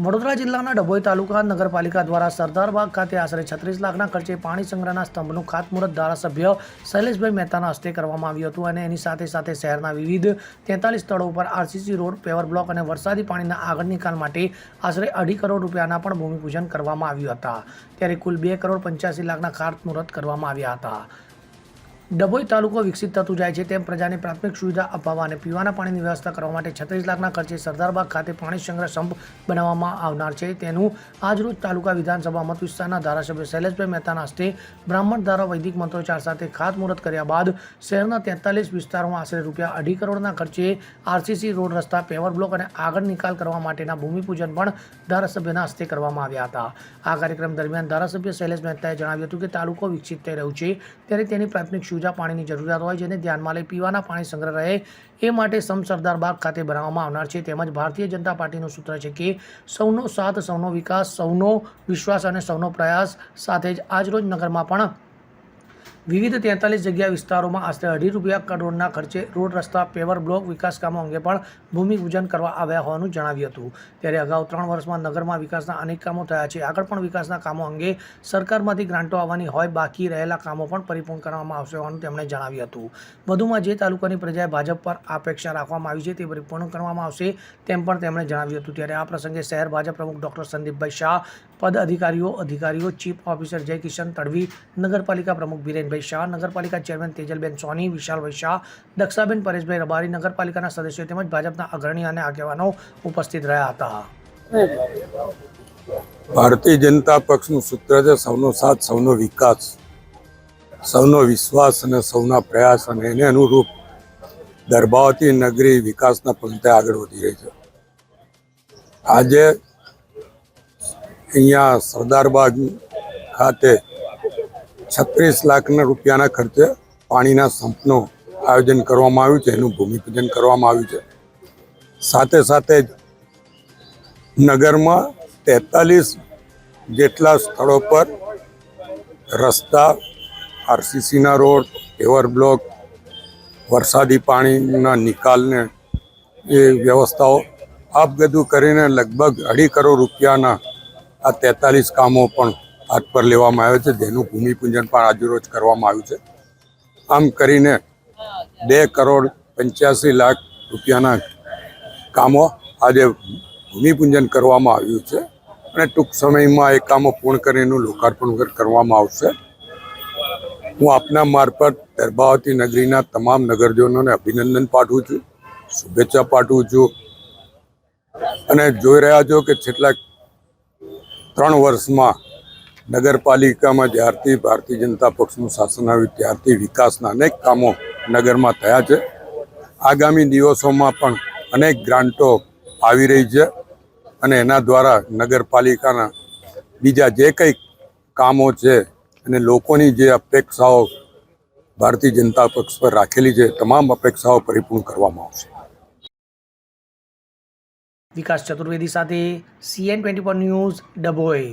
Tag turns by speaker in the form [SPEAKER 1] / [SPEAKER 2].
[SPEAKER 1] વડોદરા જિલ્લાના ડભોઈ તાલુકા નગરપાલિકા દ્વારા સરદારબાગ ખાતે આશરે છત્રીસ લાખના ખર્ચે પાણી સંગ્રહના સ્તંભનું ખાતમુહૂર્ત ધારાસભ્ય શૈલેષભાઈ મહેતાના હસ્તે કરવામાં આવ્યું હતું અને એની સાથે સાથે શહેરના વિવિધ તેતાલીસ સ્થળો ઉપર આરસીસી રોડ, પેવર બ્લોક અને વરસાદી પાણીના આગળ નિકાલ માટે આશરે અઢી કરોડ રૂપિયાના પણ ભૂમિપૂજન કરવામાં આવ્યું હતા. ત્યારે કુલ બે કરોડ પંચ્યાસી લાખના ખાતમુહૂર્ત કરવામાં આવ્યા હતા. ડભોઈ તાલુકો વિકસિત થતું જાય છે તેમ પ્રજાને પ્રાથમિક સુવિધા અપાવવા અને પીવાના પાણીની વ્યવસ્થા કરવા માટે છત્રીસ લાખના ખર્ચે સરદારબાગ ખાતે પાણી સંગ્રહ સંપ બનાવવામાં આવનાર છે. તેનું આજરોજ તાલુકા વિધાનસભા મત વિસ્તારના ધારાસભ્ય શૈલેષભાઈ મહેતાના હસ્તે બ્રાહ્મણ ધારા વૈદિક મંત્રોચ્ચાર સાથે ખાતમુહૂર્ત કર્યા બાદ શહેરના તેતાલીસ વિસ્તારોમાં આશરે રૂપિયા અઢી કરોડના ખર્ચે આરસીસી રોડ રસ્તા, પેવર બ્લોક અને આગળ નિકાલ કરવા માટેના ભૂમિપૂજન પણ ધારાસભ્યના હસ્તે કરવામાં આવ્યા હતા. આ કાર્યક્રમ દરમિયાન ધારાસભ્ય શૈલેષ મહેતાએ જણાવ્યું હતું કે તાલુકો વિકસિત થઈ રહ્યું છે, ત્યારે તેની પ્રાથમિક સુવિધા પાણીની જરૂરિયાત હોય જેને ધ્યાનમાં લઈ પીવાના પાણી સંગ્રહ રહે એ માટે સમ સરદાર બાગ ખાતે બનાવવામાં આવનાર છે. તેમજ ભારતીય જનતા પાર્ટીનું સૂત્ર છે કે સૌનો સાથ, સૌનો વિકાસ, સૌનો વિશ્વાસ અને સૌનો પ્રયાસ સાથે જ આજરોજ નગરમાં પણ વિવિધ તેતાલીસ જગ્યા વિસ્તારોમાં આશરે અઢી રૂપિયા કરોડના ખર્ચે રોડ રસ્તા, પેવર બ્લોક, વિકાસ કામો અંગે પણ ભૂમિપૂજન કરવા આવ્યા હોવાનું જણાવ્યું હતું. ત્યારે અગાઉ ત્રણ વર્ષમાં નગરમાં વિકાસના અનેક કામો થયા છે. આગળ પણ વિકાસના કામો અંગે સરકારમાંથી ગ્રાન્ટો આવવાની હોય, બાકી રહેલા કામો પણ પરિપૂર્ણ કરવામાં આવશે હોવાનું તેમણે જણાવ્યું હતું. વધુમાં જે તાલુકાની પ્રજાએ ભાજપ પર અપેક્ષા રાખવામાં આવી છે તે પરિપૂર્ણ કરવામાં આવશે તેમ પણ તેમણે જણાવ્યું હતું. ત્યારે આ પ્રસંગે શહેર ભાજપ પ્રમુખ ડોક્ટર સંદીપભાઈ શાહ, પદ અધિકારીઓ અધિકારીઓ, ચીફ ઓફિસર જય કિશન તડવી, નગરપાલિકા પ્રમુખ બીરેનભાઈ શાહ, નગરપાલિકા ચેરમેન તેજલબેન સોની, વિશાલભાઈ શાહ, દક્ષાબેન પરેશભાઈ રબારી, નગરપાલિકાના સદસ્યો તેમજ ભાજપના અગ્રણી અને આગેવાનો ઉપસ્થિત રહ્યા હતા.
[SPEAKER 2] ભારતીય જનતા પક્ષનું સૂત્ર છે, સૌનો સાથ, સૌનો વિકાસ. સૌનો વિશ્વાસ અને સૌના પ્રયાસ અને એને અનુરૂપ દરબાવતી નગરી વિકાસના પંથે આગળ વધી રહી છે. આજે અહીંયા સરદારબાગ ખાતે છત્રીસ લાખના રૂપિયાના ખર્ચે પાણીના સંપનું આયોજન કરવામાં આવ્યું છે, એનું ભૂમિપૂજન કરવામાં આવ્યું છે. સાથે સાથે જ નગરમાં તેતાલીસ જેટલા સ્થળો પર રસ્તા, આરસીસીના રોડ પેવર બ્લોક, વરસાદી પાણીના નિકાલને એ વ્યવસ્થાઓ આ કરીને લગભગ અઢી કરોડ રૂપિયાના આ તેતાલીસ કામો પણ હાથ પર લેવામાં આવ્યો છે, જેનું ભૂમિપૂજન પણ આજરોજ કરવામાં આવ્યું છે. આમ કરીને બે કરોડ પંચ્યાસી લાખ રૂપિયાના કામો આજે ભૂમિપૂજન કરવામાં આવ્યું છે અને ટૂંક સમયમાં એ કામો પૂર્ણ કરીને લોકાર્પણ કરવામાં આવશે. હું આપના મારફત દરબાવતી નગરીના તમામ નગરજનોને અભિનંદન પાઠવું છું, શુભેચ્છા પાઠવું છું અને જોઈ રહ્યા છો કે છેલ્લા ત્રણ વર્ષમાં નગરપાલિકામાં જ્યારથી ભારતીય જનતા પક્ષનું શાસન આવ્યું, ત્યારથી વિકાસના અનેક કામો નગરમાં થયા છે. આગામી દિવસોમાં પણ અનેક ગ્રાન્ટો આવી રહી છે અને એના દ્વારા નગરપાલિકાના બીજા જે કંઈ કામો છે અને લોકોની જે અપેક્ષાઓ ભારતીય જનતા પક્ષ પર રાખેલી છે તમામ અપેક્ષાઓ પરિપૂર્ણ કરવામાં આવશે.
[SPEAKER 1] વિકાસ ચતુર્વેદી સાથે સીએન ટ્વેન્ટી ન્યૂઝ, ડભોઈ.